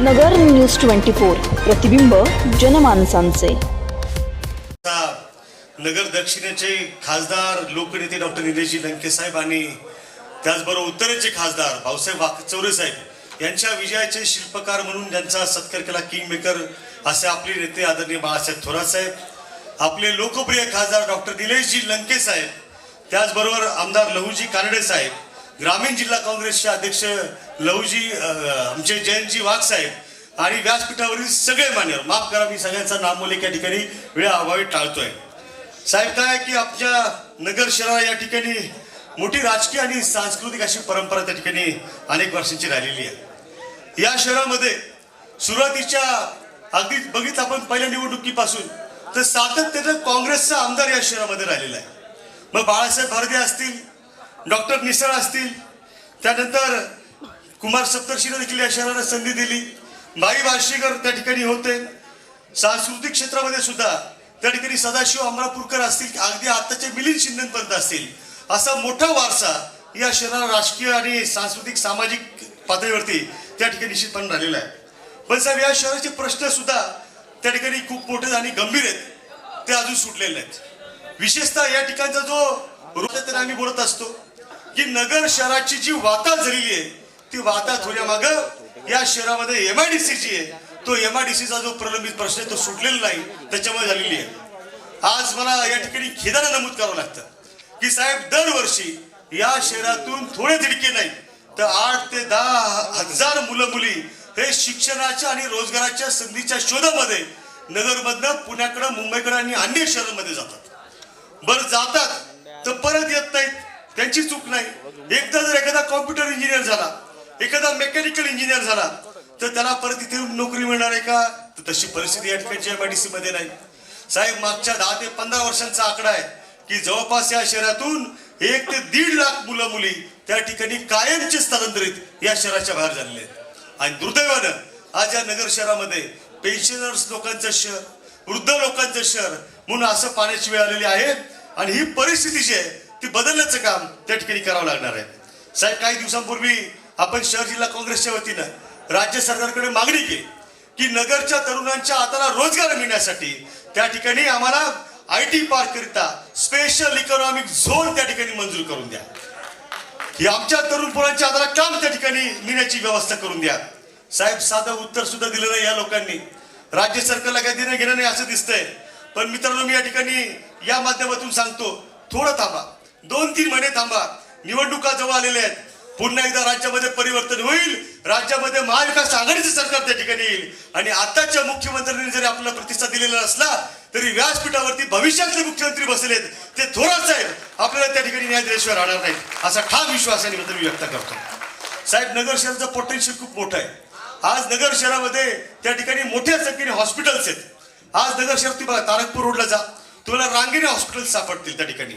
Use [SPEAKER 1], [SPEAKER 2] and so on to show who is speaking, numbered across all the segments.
[SPEAKER 1] नगर news twenty four प्रतिबिंब जनमानसांचे.
[SPEAKER 2] नगर दक्षिणेचे खासदार लोकनेते डॉक्टर निलेशजी लंके साहेब आणि त्याचबरोबर उत्तरेचे खासदार भाऊसाहेब वाकचौरे साहेब यांच्या विजयाचे शिल्पकार म्हणून ज्यांचा सत्कार केला किंग मेकर असे आपले नेते आदरणीय बाळासाहेब थोरात साहेब आपले लोकप्रिय खासदार डॉक्टर निलेशजी लंके साहेब त्याचबरोबर आमदार लहूजी कानडे साहेब ग्रामीण जिल्हा काँग्रेसचे अध्यक्ष लवजी आमचे जयंतजी वाघ साहेब आणि व्यासपीठावरील सगळे मान्यवर माफ करा मी सगळ्यांचा नामोलेख या ठिकाणी वेळा अभावी टाळतोय. साहेब काय आहे की आपल्या नगर शहरा या ठिकाणी मोठी राजकीय आणि सांस्कृतिक अशी परंपरा त्या ठिकाणी अनेक वर्षांची राहिलेली आहे. या शहरामध्ये सुरुवातीच्या अगदी बघित आपण पहिल्या निवडणुकीपासून तर सातत्यानं काँग्रेसचा आमदार या शहरामध्ये राहिलेला आहे. मग बाळासाहेब भारदे असतील डॉक्टर निसळ असतील. त्यानंतर कुमार सप्तर्षीनं देखील या शहराला संधी दिली. बाई भाषेकर त्या ठिकाणी होते. सांस्कृतिक क्षेत्रामध्ये सुद्धा त्या ठिकाणी सदाशिव अमरापूरकर असतील अगदी आताचे मिलिंद शिंदेपर्यंत असतील. असा मोठा वारसा या शहराला राजकीय आणि सांस्कृतिक सामाजिक पातळीवरती त्या ठिकाणी निश्चितपणे राहिलेला आहे. पण साहेब या शहराचे प्रश्न सुद्धा त्या ठिकाणी खूप मोठे आणि गंभीर आहेत. ते अजून सुटलेले नाहीत. विशेषतः या ठिकाणचा जो रोज तर आम्ही बोलत असतो की नगर शहराची जी वाता झालेली आहे ती वाता थोड्या माग या शहरामध्ये एम आय डी सी ची आहे तो एम आय डी सीचा जो प्रलंबित प्रश्न आहे तो सुटलेला नाही त्याच्यामुळे झालेली आहे. आज मला या ठिकाणी खेदानं नमूद करावं लागतं की साहेब दरवर्षी या शहरातून थोडे तिडके नाही तर आठ ते दहा हजार मुलं मुली हे शिक्षणाच्या आणि रोजगाराच्या संधीच्या शोधामध्ये नगरमधनं पुण्याकडं मुंबईकडं आणि अन्य शहरांमध्ये जातात. बरं जातात तर परत येत नाहीत त्यांची चूक नाही. एकदा जर एखादा कॉम्प्युटर इंजिनियर झाला एखादा मेकॅनिकल इंजिनियर झाला तर त्याला परत इथे नोकरी मिळणार आहे का? तर तशी परिस्थिती या ठिकाणी एमआयडीसी मध्ये नाही. साहेब मागच्या दहा ते पंधरा वर्षांचा आकडा आहे की जवळपास या शहरातून एक ते दीड लाख मुलं मुली त्या ठिकाणी कायमचे स्थलांतरित या शहराच्या बाहेर झालेले आहेत. आणि दुर्दैवानं आज या नगर शहरामध्ये पेन्शनर्स लोकांचं शहर वृद्ध लोकांचं शहर म्हणून असं पाण्याची वेळ आलेली आहे. आणि ही परिस्थिती जी आहे ती बदलण्याचं काम त्या ठिकाणी करावं लागणार आहे. साहेब काही दिवसांपूर्वी आपण शहर जिल्हा काँग्रेसच्या वतीनं राज्य सरकारकडे मागणी केली की नगरच्या तरुणांच्या हाताला रोजगार मिळण्यासाठी त्या ठिकाणी आम्हाला आय टी पार्ककरिता स्पेशल इकॉनॉमिक झोन त्या ठिकाणी मंजूर करून द्या. की आमच्या तरुण पोरांच्या हाताला काम त्या ठिकाणी मिळण्याची व्यवस्था करून द्या. साहेब साधं उत्तर सुद्धा दिलं नाही या लोकांनी. राज्य सरकारला काही देणं घेणं नाही असं दिसतंय. पण मित्रांनो मी या ठिकाणी या माध्यमातून सांगतो थोडं थांबा. दोन तीन महिने थांबा. निवडणुका जवळ आलेल्या आहेत. पुन्हा एकदा राज्यामध्ये परिवर्तन होईल. राज्यामध्ये महाविकास आघाडीचं सरकार त्या ठिकाणी येईल. आणि आताच्या मुख्यमंत्र्यांनी जरी आपला प्रतिसाद दिलेला असला तरी व्यासपीठावरती भविष्यातले मुख्यमंत्री बसलेत ते थोरात साहेब आपल्याला त्या ठिकाणी न्याय दिल्याशिवाय राहणार नाहीत. असा ठाम विश्वासाने मी व्यक्त करतो. साहेब नगर शहराचं पोटेन्शियल खूप मोठं आहे. आज नगर शहरामध्ये त्या ठिकाणी मोठ्या संख्येने हॉस्पिटल्स आहेत. आज नगर शहरात तुम्हाला तारकपूर रोडला जा. तुम्हाला रांगेने हॉस्पिटल सापडतील त्या ठिकाणी.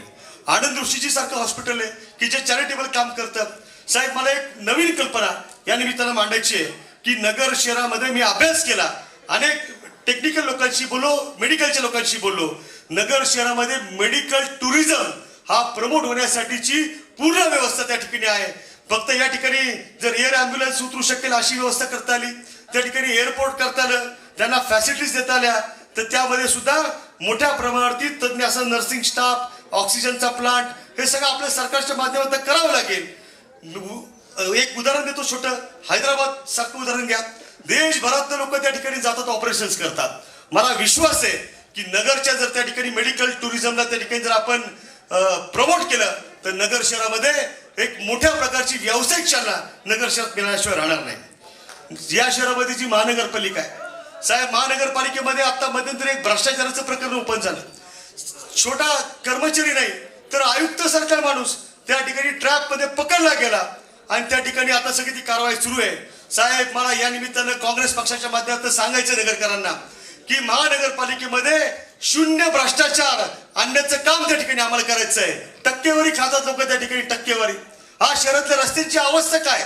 [SPEAKER 2] आनंद ऋषीजी सारखं हॉस्पिटल आहे की जे चॅरिटेबल काम करतं साहेब मला एक नवीन कल्पना या निमित्तानं मांडायची आहे की नगर शहरामध्ये मी अभ्यास केला. अनेक टेक्निकल लोकांशी बोललो मेडिकलच्या लोकांशी बोललो. नगर शहरामध्ये मेडिकल टुरिझम हा प्रमोट होण्यासाठीची पूर्ण व्यवस्था त्या ठिकाणी आहे. फक्त या ठिकाणी जर एअर अँब्युलन्स उतरू शकेल अशी व्यवस्था करता आली त्या ठिकाणी एअरपोर्ट करता आलं त्यांना फॅसिलिटीज देता आल्या तर त्यामध्ये सुद्धा मोठ्या प्रमाणावरती तज्ज्ञ असं नर्सिंग स्टाफ ऑक्सिजनचा प्लांट हे सगळं आपल्या सरकारच्या माध्यमातून करावं लागेल. एक उदाहरण देतो छोटं. हैदराबाद सारखं उदाहरण घ्या. देशभरातले लोक त्या ठिकाणी जातात ऑपरेशन्स करतात. मला विश्वास आहे की नगरच्या जर त्या ठिकाणी मेडिकल टुरिझमला त्या ठिकाणी जर आपण प्रमोट केलं तर नगर शहरामध्ये एक मोठ्या प्रकारची व्यावसायिक शाला नगर शहरात मिळाल्याशिवाय राहणार नाही. या शहरामध्ये जी महानगरपालिका आहे. साहेब महानगरपालिकेमध्ये आता मध्यंतरी एक भ्रष्टाचाराचं प्रकरण ओपन झालं. छोटा कर्मचारी नाही तर आयुक्त सारखा माणूस त्या ठिकाणी ट्रॅपमध्ये पकडला गेला. आणि त्या ठिकाणी आता सगळी ती कारवाई सुरू आहे. साहेब मला या निमित्तानं काँग्रेस पक्षाच्या माध्यमातून सांगायचं नगरकरांना की महानगरपालिकेमध्ये शून्य भ्रष्टाचार आणण्याचं काम त्या ठिकाणी आम्हाला करायचं आहे. टक्केवारी खातात लोक त्या ठिकाणी टक्केवारी. हा शहरातल्या रस्त्यांची अवस्था काय?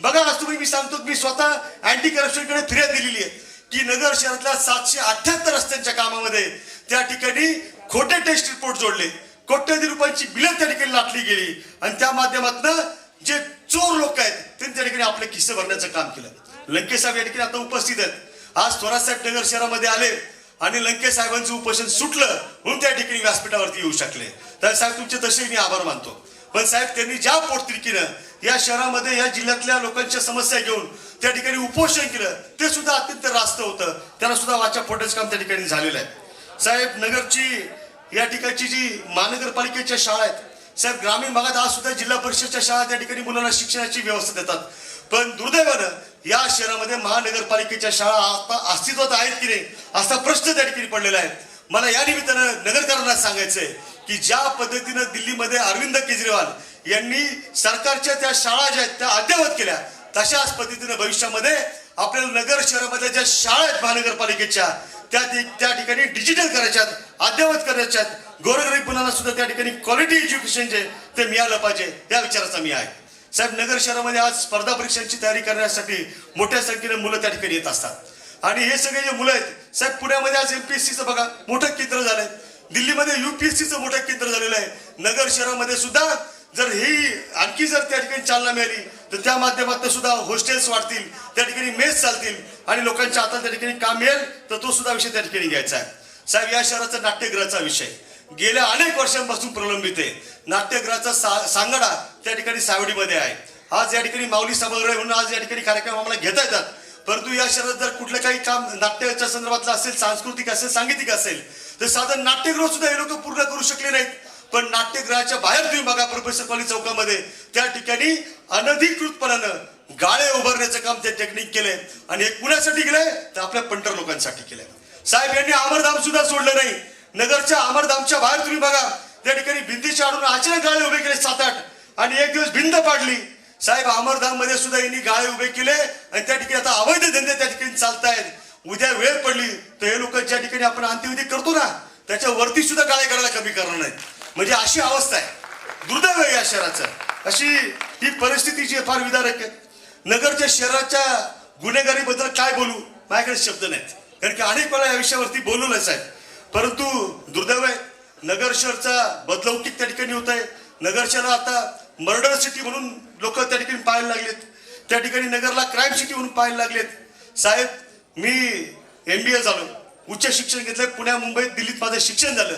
[SPEAKER 2] बघा आज तुम्ही मी सांगतो मी स्वतः अँटी करप्शनकडे फिर्याद दिलेली आहे की नगर शहरातल्या सातशे अठ्ठ्याहत्तर रस्त्यांच्या कामामध्ये त्या ठिकाणी खोटे टेस्ट रिपोर्ट जोडले. कोट्यवधी रुपयांची बिलं त्या ठिकाणी लाटली गेली. आणि त्या माध्यमातून जे चोर लोक आहेत त्यांनी त्या ठिकाणी आपले किस्से भरण्याचं काम केलं. लंकेसाहेब या ठिकाणी आता उपस्थित आहेत. आज थोरात साहेब नगर शहरामध्ये आले आणि लंके साहेबांचं उपोषण सुटलं म्हणून त्या ठिकाणी व्यासपीठावरती येऊ शकले. तर साहेब तुमचे तसे मी आभार मानतो. पण साहेब त्यांनी ज्या पोटतिडकीनं या शहरामध्ये या जिल्ह्यातल्या लोकांच्या समस्या घेऊन त्या ठिकाणी उपोषण केलं ते सुद्धा अत्यंत रास्त होतं. त्यांना सुद्धा वाचा फोडण्याचं काम त्या ठिकाणी झालेलं आहे. साहेब नगरची या ठिकाणची जी महानगरपालिकेच्या शाळा आहेत साहेब ग्रामीण भागात आज सुद्धा जिल्हा परिषदच्या शाळा त्या ठिकाणी मुलांना शिक्षणाची व्यवस्था देतात. पण दुर्दैवानं या शहरामध्ये महानगरपालिकेच्या शाळा आता अस्तित्वात आहेत की नाही असा प्रश्न त्या ठिकाणी पडलेला आहे. मला या निमित्तानं नगरकरांना सांगायचंय की ज्या पद्धतीनं दिल्लीमध्ये अरविंद केजरीवाल यांनी सरकारच्या त्या शाळा ज्या आहेत त्या अद्ययावत केल्या तशाच पद्धतीनं भविष्यामध्ये आपल्याला नगर शहरामध्ये ज्या शाळा आहेत महानगरपालिकेच्या त्या त्या ठिकाणी डिजिटल करायच्यात अद्ययावत करायच्यात गोरगरीब मुलांना सुद्धा त्या ठिकाणी क्वालिटी एज्युकेशन जे ते मिळालं पाहिजे या विचाराचा मी आहे. साहेब नगर शहरामध्ये आज स्पर्धा परीक्षांची तयारी करण्यासाठी मोठ्या संख्येने मुलं त्या ठिकाणी येत असतात. आणि हे सगळे जे मुलं आहेत साहेब पुण्यामध्ये आज एम पी एस सीचं बघा मोठं केंद्र झालंय. दिल्लीमध्ये युपीएससीचं मोठं केंद्र झालेलं आहे. नगर शहरामध्ये सुद्धा जर ही आणखी जर त्या ठिकाणी चालना मिळाली तर त्या माध्यमातून सुद्धा हॉस्टेल्स वाढतील त्या ठिकाणी मेस चालतील आणि लोकांच्या हातात त्या ठिकाणी काम मिळेल तर तो सुद्धा विषय त्या ठिकाणी घ्यायचा आहे. साहेब या शहराचा नाट्यगृहाचा विषय गेल्या अनेक वर्षांपासून प्रलंबित आहे. नाट्यगृहाचा सा सांगाडा त्या ठिकाणी सावडीमध्ये आहे. आज या ठिकाणी माऊली सभागृह म्हणून आज या ठिकाणी कार्यक्रम आम्हाला घेता येतात. परंतु या शहरात जर कुठलं काही काम नाट्याच्या संदर्भातलं असेल सांस्कृतिक असेल सांगीतिक असेल तर साधं नाट्यगृह सुद्धा हे लोक पूर्ण करू शकले नाहीत. पण नाट्यगृहाच्या बाहेर तुम्ही बघा प्रोफेसर कॉलेज चौकामध्ये. त्या ठिकाणी अनधिकृतपणानं गाळे उभारण्याचं काम त्या टेक्निक केलंय. आणि हे कुणासाठी केलंय तर आपल्या पंटर लोकांसाठी केलंय. साहेब यांनी अमरधाम सुद्धा सोडलं नाही. नगरच्या अमरधामच्या बाहेर तुम्ही बघा. त्या ठिकाणी भिंतीच्या आडून अचानक गाळे उभे केले सात आठ आणि एक दिवस भिंत पाडली. साहेब अमरधाममध्ये सुद्धा यांनी गाळे उभे केले. आणि त्या ठिकाणी आता अवैध धंदे त्या ठिकाणी चालतायत. उद्या वेळ पडली तर हे लोक ज्या ठिकाणी आपण अंत्यविधी करतो ना त्याच्या वरती सुद्धा गाळे करायला कमी करणार नाहीत. म्हणजे अशी अवस्था आहे. दुर्दैव आहे या शहराचं. अशी ही परिस्थिती जी फार विदारक आहे. नगरच्या शहराच्या गुन्हेगारीबद्दल काय बोलू? माझ्याकडे शब्द नाहीत. कारण की अनेक वेळा या विषयावरती बोलूनच आहे परंतु दुर्दैव आहे. नगर शहरचा बदलौकिक त्या ठिकाणी होत आहे. नगर शहर आता मर्डर सिटी म्हणून लोक त्या ठिकाणी पाहायला लागलेत. त्या ठिकाणी नगरला क्राईम सिटी म्हणून पाहायला लागलेत. साहेब मी एम बी ए झालो. उच्च शिक्षण घेतलं. पुण्या मुंबईत दिल्लीत माझं शिक्षण झालं.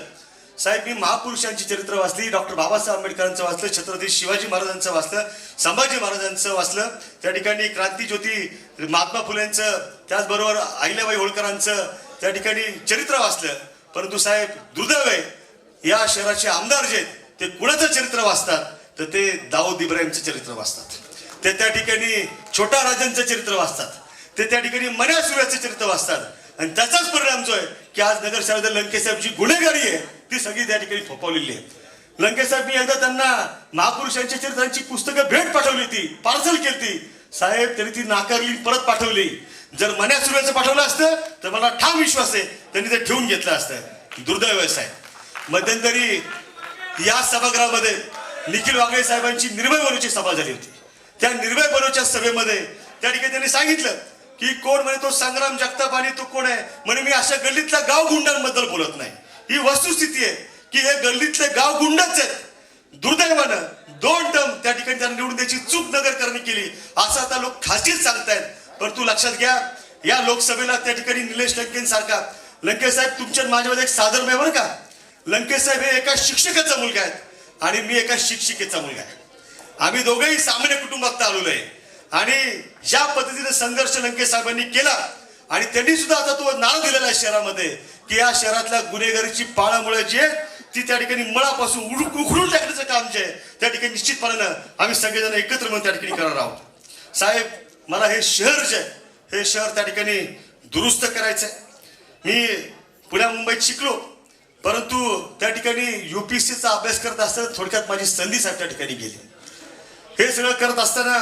[SPEAKER 2] साहेब मी महापुरुषांची चरित्र वाचली डॉक्टर बाबासाहेब आंबेडकरांचं वाचलं छत्रपती शिवाजी महाराजांचं वाचलं संभाजी महाराजांचं वाचलं. त्या ठिकाणी क्रांतीज्योती महात्मा फुलेंचं त्याचबरोबर अहिल्याबाई होळकरांचं त्या ठिकाणी चरित्र वाचलं. परंतु साहेब दुर्दैव आहे या शहराचे आमदार जे आहेत ते कुणाचं चरित्र वाचतात? तर ते दाऊद इब्राहिमचं चरित्र वाचतात. ते त्या ठिकाणी छोटा राजांचं चरित्र वाचतात. ते त्या ठिकाणी मन्या सूर्याचं चरित्र वाचतात. आणि त्याचाच परिणाम जो आहे की आज नगर शहरातील लंकेसाहेब जी गुन्हेगारी आहे. ती सगळी त्या ठिकाणी थोपवलेली आहे लंकेसाहेब मी एकदा त्यांना महापुरुषांच्या चरित्रांची पुस्तकं भेट पाठवली होती पार्सल केली होती. साहेब त्यांनी ती नाकारली परत पाठवली. जर मन्या सुर्याचं पाठवलं असतं तर मला ठाम विश्वास आहे त्यांनी ते ठेवून घेतलं असतं. दुर्दैव साहेब. मध्यंतरी या सभागृहामध्ये निखिल वागळे साहेबांची निर्भय बनूची सभा झाली होती. त्या निर्भय बनूच्या सभेमध्ये त्या ठिकाणी त्यांनी सांगितलं की कोण म्हणे तो संग्राम जगताप आणि तो कोण आहे? म्हणे मी अशा गल्लीतल्या गाव गुंडांबद्दल बोलत नाही. ही वस्तुस्थिती आहे की हे गल्लीतले गाव गुंडच आहेत. दुर्दैवानं दोन टर्म त्या ठिकाणी त्यांना निवडून द्यायची चूक नगरकरांनी केली असं आता लोक खासीच सांगतायत. परंतु लक्षात घ्या या लोकसभेला त्या ठिकाणी निलेश लंकेन सारखा लंकेश साहेब तुमच्या माझ्यामध्ये एक साधर्म आहे बरं का? लंकेश साहेब हे एका शिक्षकाचा मुलगा आहेत आणि मी एका शिक्षिकेचा मुलगा आहे. आम्ही दोघेही सामान्य कुटुंबात आलेलो आहे. आणि ज्या पद्धतीने संघर्ष लंकेश साहेबांनी केला आणि त्यांनी सुद्धा आता तो नाव दिलेला आहे शहरामध्ये की या शहरातल्या गुन्हेगारीची पाळामुळे जी आहे ती त्या ठिकाणी मळापासून उड- उखडून टाकण्याचं काम जे आहे त्या ठिकाणी निश्चितपणानं आम्ही सगळेजण एकत्र म्हणून त्या ठिकाणी करणार आहोत. साहेब मला हे शहर जे आहे हे शहर त्या ठिकाणी दुरुस्त करायचं आहे. मी पुण्या मुंबईत शिकलो परंतु त्या ठिकाणी युपीएससीचा अभ्यास करत असताना थोडक्यात माझी संधी साहेब त्या ठिकाणी गेली. हे सगळं करत असताना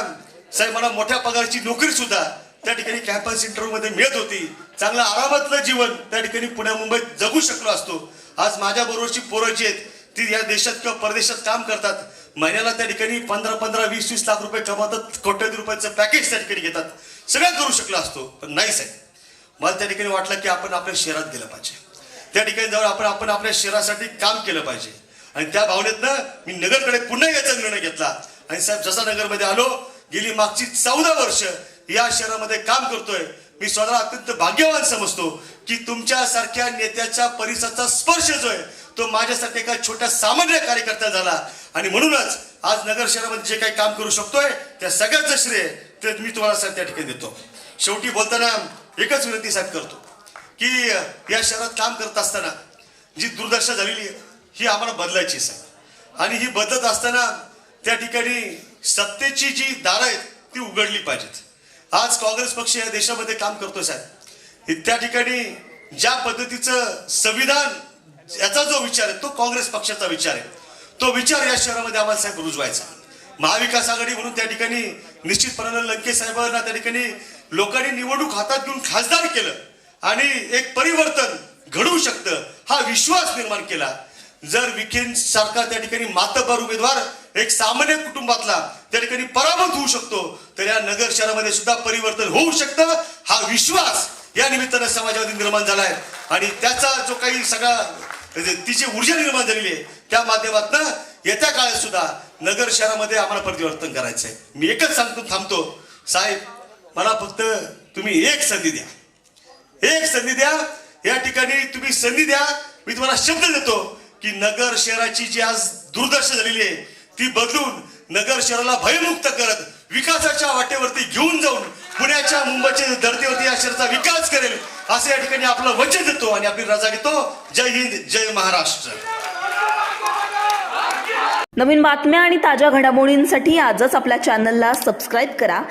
[SPEAKER 2] साहेब मला मोठ्या पगारची नोकरी सुद्धा त्या ठिकाणी कॅम्पस इंटरव्ह्यूमध्ये मिळत होती. चांगलं आरामातलं जीवन त्या ठिकाणी पुण्या मुंबईत जगू शकलो असतो. आज माझ्या बरोबरची पोरं जी आहेत ती या देशात किंवा परदेशात काम करतात. महिन्याला त्या ठिकाणी पंधरा पंधरा वीस वीस लाख रुपये कमावतात कोट्यावधी रुपयाचं पॅकेज त्या ठिकाणी घेतात. सगळं करू शकलो असतो पण नाही साहेब. मला त्या ठिकाणी वाटलं की आपण आपल्या शहरात गेलं पाहिजे. त्या ठिकाणी जाऊन आपण आपण आपल्या शहरासाठी काम केलं पाहिजे. आणि त्या भावनेतनं मी नगरकडे पुन्हा यायचा निर्णय घेतला. आणि साहेब जसा नगरमध्ये आलो गेली मागची चौदा वर्ष या शहरामध्ये काम करतोय. मी स्वतःला अत्यंत भाग्यवान समजतो की तुमच्यासारख्या नेत्याच्या परिसराचा स्पर्श जो आहे तो माझ्यासाठी एका छोट्या सामान्य कार्यकर्ता झाला. आणि म्हणूनच आज नगर शहरामध्ये जे काही काम करू शकतोय त्या सगळ्याचं श्रेय ते मी तुम्हाला सर त्या ठिकाणी देतो. शेवटी बोलताना एकच विनंती साहेब करतो की या शहरात काम करत असताना जी दुर्दशा झालेली आहे ही आम्हाला बदलायची साहेब. आणि ही बदलत असताना त्या ठिकाणी सत्तेची जी दारं आहेत ती उघडली पाहिजेत. आज काँग्रेस पक्ष या देशामध्ये काम करतोय साहेब. त्या ठिकाणी ज्या पद्धतीचं संविधान याचा जो विचार आहे तो काँग्रेस पक्षाचा विचार आहे. तो विचार या शहरामध्ये आम्हाला साहेब रुजवायचा महाविकास आघाडी म्हणून त्या ठिकाणी निश्चितपणानं लंके साहेबांना त्या ठिकाणी लोकांनी निवडणूक हातात घेऊन खासदार केलं आणि एक परिवर्तन घडवू शकतं हा विश्वास निर्माण केला. जर विखेन सारखा त्या ठिकाणी मातबर उमेदवार एक सामान्य कुटुंबातला त्या ठिकाणी पराभूत होऊ शकतो तर या नगर शहरामध्ये सुद्धा परिवर्तन होऊ शकतं. हा विश्वास या निमित्तानं समाजामध्ये निर्माण झाला आहे. आणि त्याचा जो काही सगळा म्हणजे तिची ऊर्जा निर्माण झालेली आहे त्या माध्यमातून येत्या काळात सुद्धा नगर शहरामध्ये आम्हाला परिवर्तन करायचं आहे. मी एकच सांगतो थांबतो. साहेब मला फक्त तुम्ही एक संधी द्या. एक संधी द्या. या ठिकाणी तुम्ही संधी द्या. मी तुम्हाला शब्द देतो की नगर शहराची जी आज दुर्दशा झालेली आहे ती बदलून नगर शहराला भयमुक्त करत विकासाच्या वाटेवरती घेऊन जाऊन पुण्याच्या मुंबईच्या धर्तीवरती या शहराचा विकास करेल असं या ठिकाणी आपलं वचन देतो आणि आपली रजा घेतो. जय हिंद जय महाराष्ट्र.
[SPEAKER 1] नवीन बातम्या आणि ताज्या घडामोडींसाठी आजच आपल्या चॅनलला सबस्क्राईब करा.